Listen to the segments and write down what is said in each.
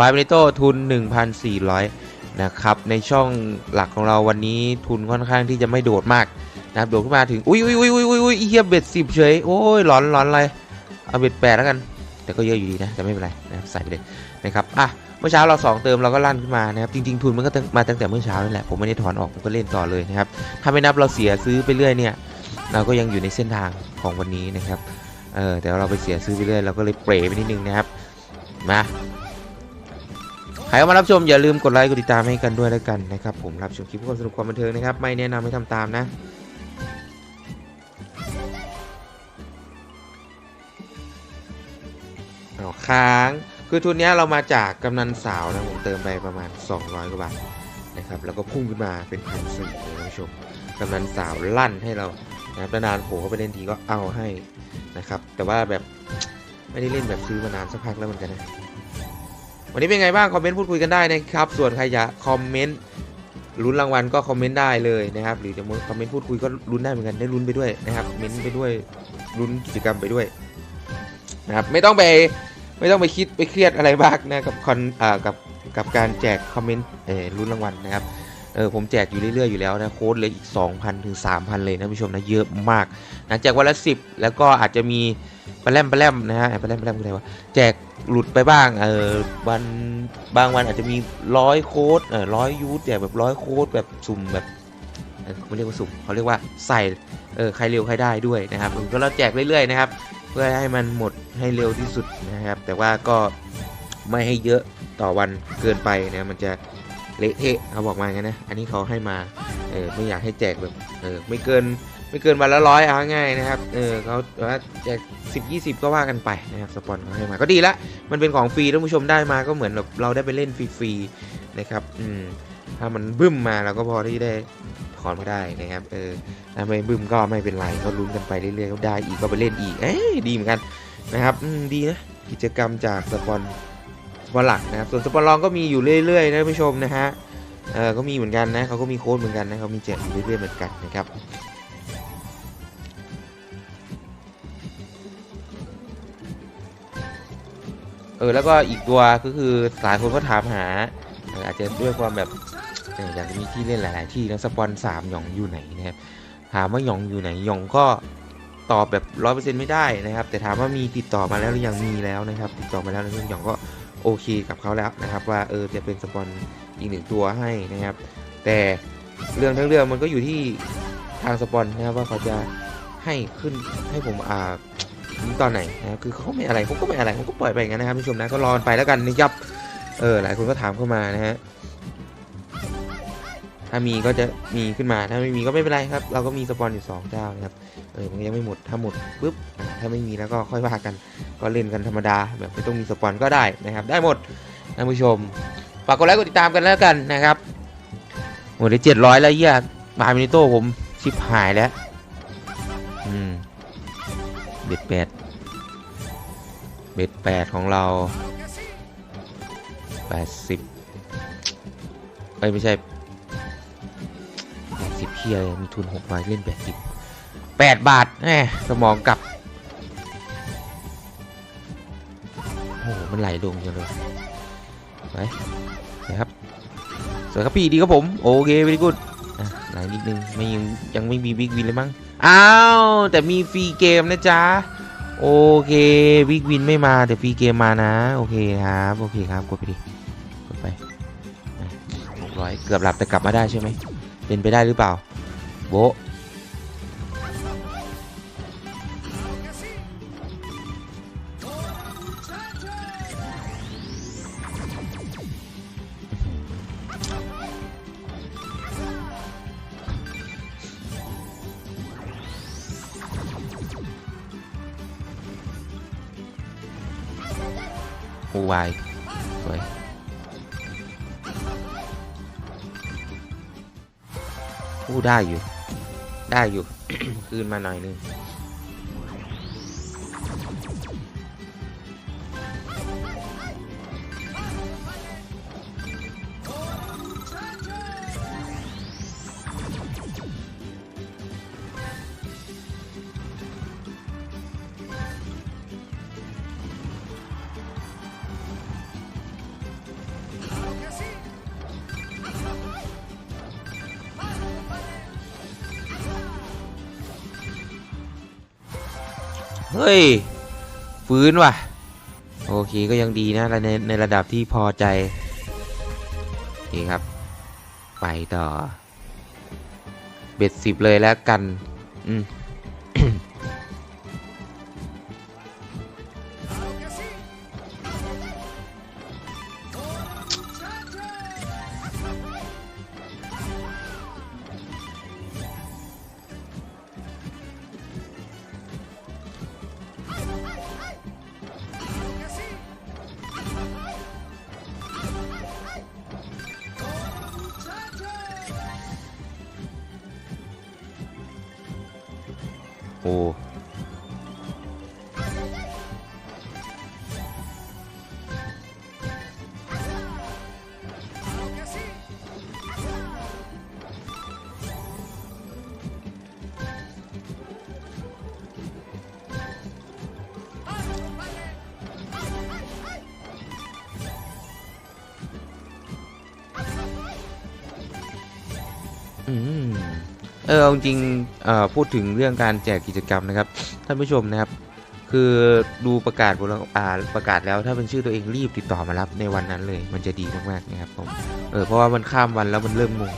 วายเบเนโต้ทุน 1,400 นะครับ ในช่องหลักของเราวันนี้ทุนค่อนข้างที่จะไม่โดดมากนะครับโดดขึ้นมาถึง อุ้ยอุ้ยอุ้ยอุ้ยอุ้ยอุ้ยเฮียเบ็ดสิบเฉย โอ้ยหลอนหลอนอะไร เอาเบ็ดแปดแล้วกัน แต่ก็เยอะอยู่ดีนะ แต่ไม่เป็นไรนะครับใส่ไปเลยนะครับ อะ เมื่อเช้าเรา 2 เติมเราก็ลั่นขึ้นมานะครับ จริง ๆ ทุนมันก็มาตั้งแต่เมื่อเช้านั่นแหละ ผมไม่ได้ถอนออก ผมก็เล่นต่อเลยนะครับ ถ้าไม่นับเราเสียซื้อไปเรื่อยเนี่ย เราก็ยังอยู่ในเส้นทางของวันนี้นะครับ เออแต่เราไปเสียซื้อไปเรื่อยเราก็เลยเปรไปนิดนึงนะครับ มา ใครเข้ามารับชมอย่าลืมกดไลค์กดติดตามให้กันด้วยแล้วกันนะครับ ผมรับชมคลิปเพื่อความสนุกความบันเทิงนะครับ ไม่แนะนำให้ทำตามนะเอาค้าง คือทุนเนี้ยเรามาจากกำนันสาวนะผมเติมไปประมาณ 200กว่าบาทนะครับแล้วก็พุ่งขึ้นมาเป็นพันสี่เลยท่านผู้ชมกำนันสาวลั่นให้เรานะครับนานโผล่เข้าไปเล่นทีก็เอาให้นะครับ แต่ว่าแบบไม่ได้เล่นแบบซื้อมานานสักพักแล้วเหมือนกันนะ วันนี้เป็นไงบ้างคอมเมนต์พูดคุยกันได้นะครับ ส่วนใครอยากคอมเมนต์ลุ้นรางวัลก็คอมเมนต์ได้เลยนะครับ หรือจะคอมเมนต์พูดคุยก็ลุ้นได้เหมือนกันได้ลุ้นไปด้วยนะครับเมนต์ไปด้วยลุ้นกิจกรรมไปด้วยนะครับไม่ต้องไปไม่ต้องไปคิดไปเครียดอะไรมากนะกับคอนอ่ากับกับการแจกคอมเมนต์เออลุ้นรางวัลนะครับ เออผมแจกอยู่เรื่อยๆอยู่แล้วนะโค้ดเลยอีก 2,000 ถึง 3,000 เลยนะผู้ชมนะเยอะมากนะแจกวันละ 10 แล้วก็อาจจะมีปลาแรมปลาแรมนะฮะปลาแรมปลาแรมคืออะไรวะแจกหลุดไปบ้างเออวันบางวันอาจจะมีร้อยโค้ดเออร้อยยูทแจกแบบร้อยโค้ดแบบสุ่มแบบเอ่อเขาเรียกว่าสุ่มเขาเรียกว่าใส่เออใครเร็วใครได้ด้วยนะครับก็เราแจกเรื่อยๆนะครับเพื่อให้มันหมดให้เร็วที่สุดนะครับ แต่ว่าก็ไม่ให้เยอะต่อวันเกินไปนะมันจะ เละเทะเขาบอกมาอย่างนั้นนะ อันนี้เขาให้มา เออไม่อยากให้แจกแบบ เออไม่เกินไม่เกินวันละร้อยเอาง่ายนะครับ เออเขาว่าแจกสิบยี่สิบก็ว่ากันไปนะครับสปอนเขาให้มา ก็ดีละ มันเป็นของฟรีท่านผู้ชมได้มาก็เหมือนแบบเราได้ไปเล่นฟรีๆนะครับ อืมถ้ามันบึ้มมาเราก็พอที่ได้ถอนมาได้นะครับ เออถ้าไม่บึ้มก็ไม่เป็นไร ก็ลุ้นกันไปเรื่อยๆก็ได้อีกก็ไปเล่นอีก เอ้ยดีเหมือนกันนะครับ อืมดีนะ กิจกรรมจากสปอน ปอนหลักนะครับส่วนสปอนรองก็มีอยู่เรื่อยๆนะผู้ชมนะฮะเออก็มีเหมือนกันนะเขาก็มีโค้ดเหมือนกันนะเขามีแจกอยู่เรื่อยๆเหมือนกันนะครับเออแล้วก็อีกตัวก็คือหลายคนก็ถามหาอาจจะด้วยความแบบอยากจะมีที่เล่นหลาย ๆ ที่แล้วสปอนสามหยองอยู่ไหนนะครับถามว่าหยองอยู่ไหนหยองก็ตอบแบบร้อยเปอร์เซ็นต์ไม่ได้นะครับ แต่ถามว่ามีติดต่อมาแล้วหรือยังมีแล้วนะครับ ติดต่อมาแล้วแล้วหยองก็ โอเคกับเขาแล้วนะครับ ว่าเออจะเป็นสปอนอีกหนึ่งตัวให้นะครับ แต่เรื่องทั้งเรื่องมันก็อยู่ที่ทางสปอนนะครับว่าเขาจะให้ขึ้นให้ผมอ่าตอนไหนนะครับคือเขาไม่อะไรผมก็ไม่อะไรผมก็ปล่อยไปอย่างนั้นนะครับผู้ชมนะก็รอนไปแล้วกันนะครับเออหลายคนก็ถามเข้ามานะฮะถ้ามีก็จะมีขึ้นมาถ้าไม่มีก็ไม่เป็นไรครับ เราก็มีสปอนอยู่สองเจ้านะครับเออมันยังไม่หมดถ้าหมดปุ๊บอะ ถ้าไม่มีแล้วก็ค่อยว่ากัน ก็เล่นกันธรรมดา แบบไม่ต้องมีสปอนก็ได้นะครับ ได้หมดท่านผู้ชม ฝากกดไลค์กดติดตามกันแล้วกันนะครับโอ้ได้เจ็ดร้อยแล้วเหี้ยมามินิโต้ผมชิบหายแล้ว อืม เบ็ดแปด เบ็ดแปดของเราแปดสิบเอ้ยไม่ใช่แปดสิบเพียเลยมีทุนหกร้อยเล่นแปดสิบแปดบาทแหมสมองกลับ มันไหลลงจังเลยไปไปครับสวยครับพี่ดีครับผมโอเคไปดีกุดอะไหลนิดนึงไม่ยังยังไม่มีบิ๊กวินเลยมั้งอ้าวแต่มีฟรีเกมนะจ๊ะโอเคบิ๊กวินไม่มาแต่ฟรีเกมมานะโอเคครับโอเคครับกดไปดิกดไปหกร้อยเกือบหลับแต่กลับมาได้ใช่ไหมเป็นไปได้หรือเปล่าโบะโอวายสวยอู้ได้อยู่ ได้อยู่ คืนมาหน่อยนึง ฮ้ย ฟื้นว่ะ โอเคก็ยังดีนะในในระดับที่พอใจโอเคครับ ไปต่อ เบ็ดสิบเลยแล้วกัน อืม โอ้อืม เออจริงเอ่อพูดถึงเรื่องการแจกกิจกรรมนะครับท่านผู้ชมนะครับ คือดูประกาศบนอ่าประกาศแล้วถ้าเป็นชื่อตัวเองรีบติดต่อมารับในวันนั้นเลย มันจะดีมากๆนะครับผมเออเพราะว่ามันข้ามวันแล้วมันเริ่มงง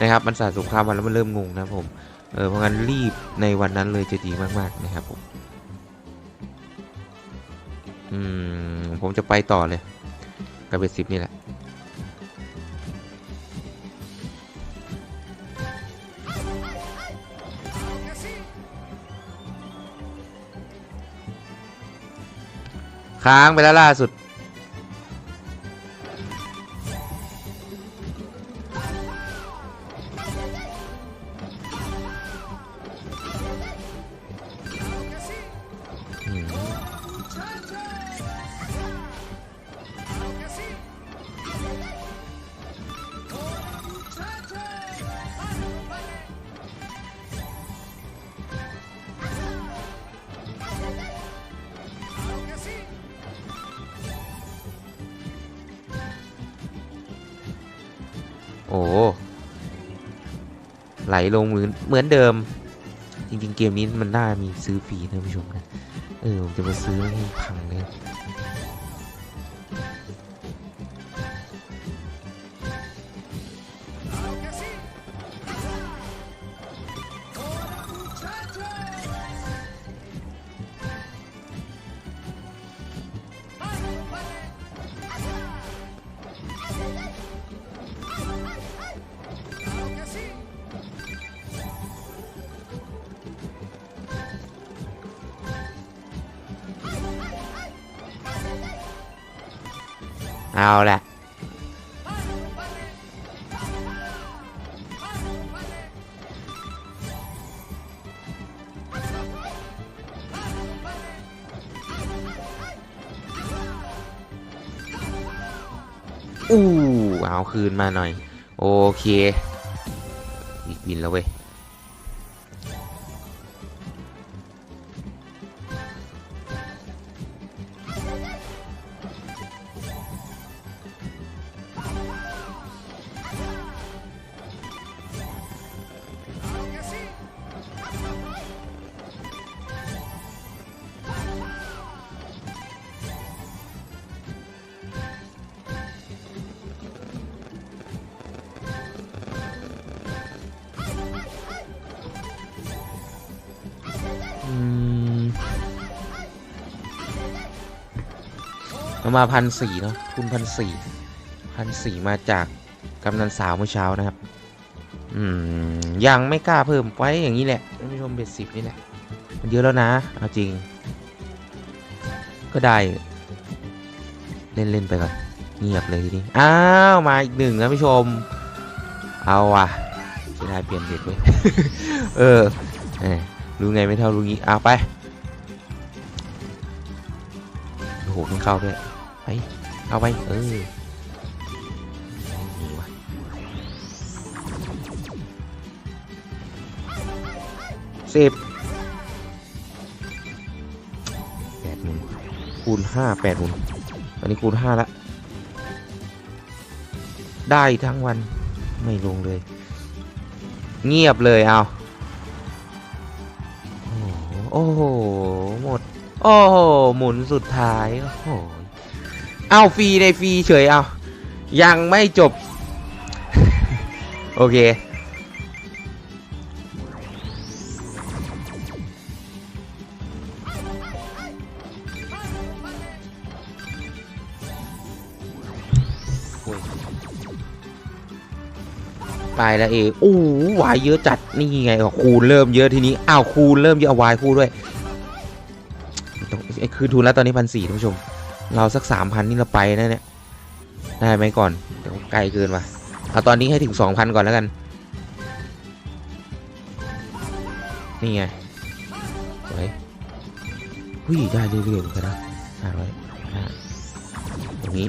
นะครับ มันสะสมข้ามวันแล้วมันเริ่มงงนะผมเออเพราะงั้นรีบในวันนั้นเลยจะดีมากๆนะครับผมอืมผมจะไปต่อเลยกับเบสิบนี่แหละ ค้างไปแล้วล่าสุด โอ้ไหลลงเหมือนเหมือนเดิม จริงๆ เกมนี้มันน่ามีซื้อฟรีนะผู้ชมนะเออผมจะมาซื้อให้พังเลย เอาแหละอู้เอาคืนมาหน่อย โอเค อีกบินแล้วเว้ย เอามาพันสี่เนาะทุนพันสี่พันสี่มาจากกำนันสาวเมื่อเช้านะครับ อืม ยังไม่กล้าเพิ่มไว้อย่างนี้แหละท่านผู้ชมเบ็ดสิบนี่แหละมันเยอะแล้วนะเอาจริง ก็ได้ เล่นเล่นๆไปก่อนเงียบเลยทีนี้อ้าวมาอีกหนึ่งนะผู้ชม เอาว่ะจะได้เปลี่ยนเด็ดไว้เออรู้ไงไม่เท่ารู้งี้เอาไปโอ้โหมันเข้าด้วย ไป เอาไป เออนี่วะสิบแปดหมุนคูณห้าแปดหมุนตอนนี้คูณห้าละได้ทั้งวันไม่ลงเลย เงียบเลยเอาโอ้โหโอ้โหหมด โอ้โห หมุนสุดท้าย โอ้โห เอาฟรีในฟรีเฉยเอายังไม่จบ โอเคไปแล้วเอโอ้วายเยอะจัด นี่ไงคูณเริ่มเยอะทีนี้ อ้าวคูณเริ่มเยอะวายคู่ด้วย คือทุนแล้วตอนนี้พันสี่ท่านผู้ชม เราสักสามพันนี่เราไปนะเนี่ย ได้ไหมก่อนเดี๋ยวไกลเกินว่ะเอาตอนนี้ให้ถึงสองพันก่อนแล้วกัน นี่ไงสวยหุ้ยได้เรื่อยๆเหมือนกันนะห้าร้อยห้าตรงนี้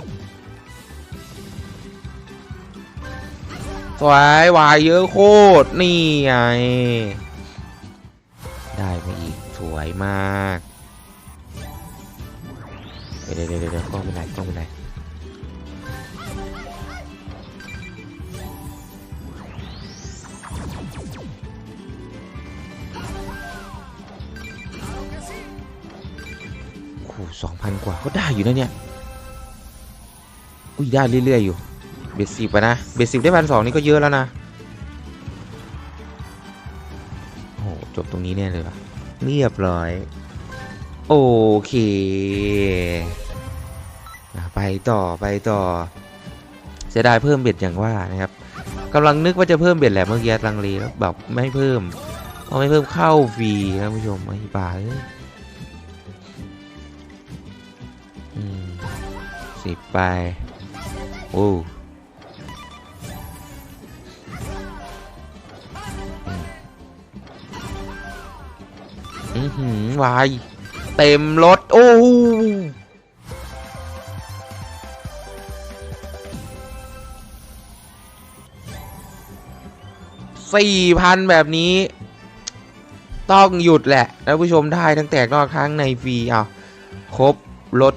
สวยวายเยอะโคตร นี่ไง ได้มาอีก สวยมาก เดี๋ยวเดี๋ยวเดี๋ยวกล้องเป็นกล้องเป็นไรโอ้สองพันกว่าก็ได้อยู่นะเนี่ย อุ้ยได้เรื่อยๆอยู่เบสสิบอะนะ เบสสิบได้พันสองนี่ก็เยอะแล้วนะ โอ้โหจบตรงนี้เนี่ยเลยวะเรียบร้อย โอเค ไปต่อไปต่อเสียดายเพิ่มเบ็ดอย่างว่านะครับกำลังนึกว่าจะเพิ่มเบ็ดแหละเมื่อกี้ลังเลแล้วแบบไม่เพิ่มเอาไม่เพิ่มเข้าฟรีนะผู้ชมไอ้บ้าเอ้ยสิบไปโอ้อือหือวาย เต็มรถ โอ้ สี่พันแบบนี้ ต้องหยุดแหละท่านผู้ชมได้ทั้งแตกนอกทั้งในฟรีเอาครบรถ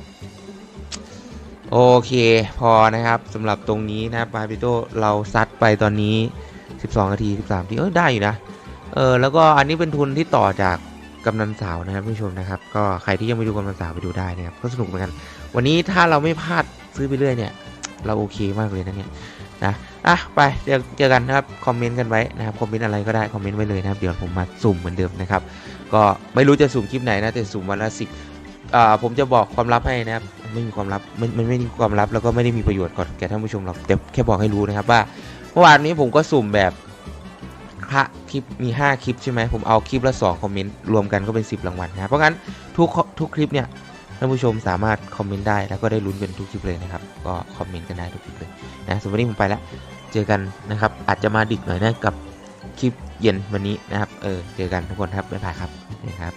โอเค พอนะครับสำหรับตรงนี้นะครับบาร์บิโตเราซัดไปตอนนี้ 12 นาที 13นาทีเออได้อยู่นะ เออแล้วก็อันนี้เป็นทุนที่ต่อจากกำนันสาวนะครับผู้ชมนะครับก็ใครที่ยังไม่ดูกำนันสาวไปดูได้นะครับก็สนุกเหมือนกัน วันนี้ถ้าเราไม่พลาดซื้อไปเรื่อยเนี่ย เราโอเคมากเลยนะเนี่ย นะอะไปเจอเจอกันนะครับคอมเมนต์กันไว้นะครับคอมเมนต์อะไรก็ได้คอมเมนต์ไว้เลยนะครับเดี๋ยวผมมาสุ่มเหมือนเดิมนะครับก็ไม่รู้จะสุ่มคลิปไหนนะแต่สุ่มวันละสิบอ่าผมจะบอกความลับให้นะครับไม่มีความลับมันมันไม่มีความลับแล้วก็ไม่ได้มีประโยชน์ก่อนแก่ท่านผู้ชมหรอกแต่แค่บอกให้รู้นะครับว่าเมื่อวานนี้ผมก็สุ่มแบบพระคลิปมี 5 คลิปใช่ไหมผมเอาคลิปละ2คอมเมนต์รวมกันก็เป็น 10 รางวัลนะเพราะงั้นทุกทุกคลิปเนี่ย ท่านผู้ชมสามารถคอมเมนต์ได้แล้วก็ได้ลุ้นเป็นทุกคลิปเลยนะครับ ก็คอมเมนต์กันได้ทุกคลิปเลยนะสำหรับวันนี้ผมไปแล้ว เจอกันนะครับ อาจจะมาดึกหน่อยนะกับคลิปเย็นวันนี้นะครับ เออ เจอกันทุกคนครับ บ๊ายบายครับนะครับ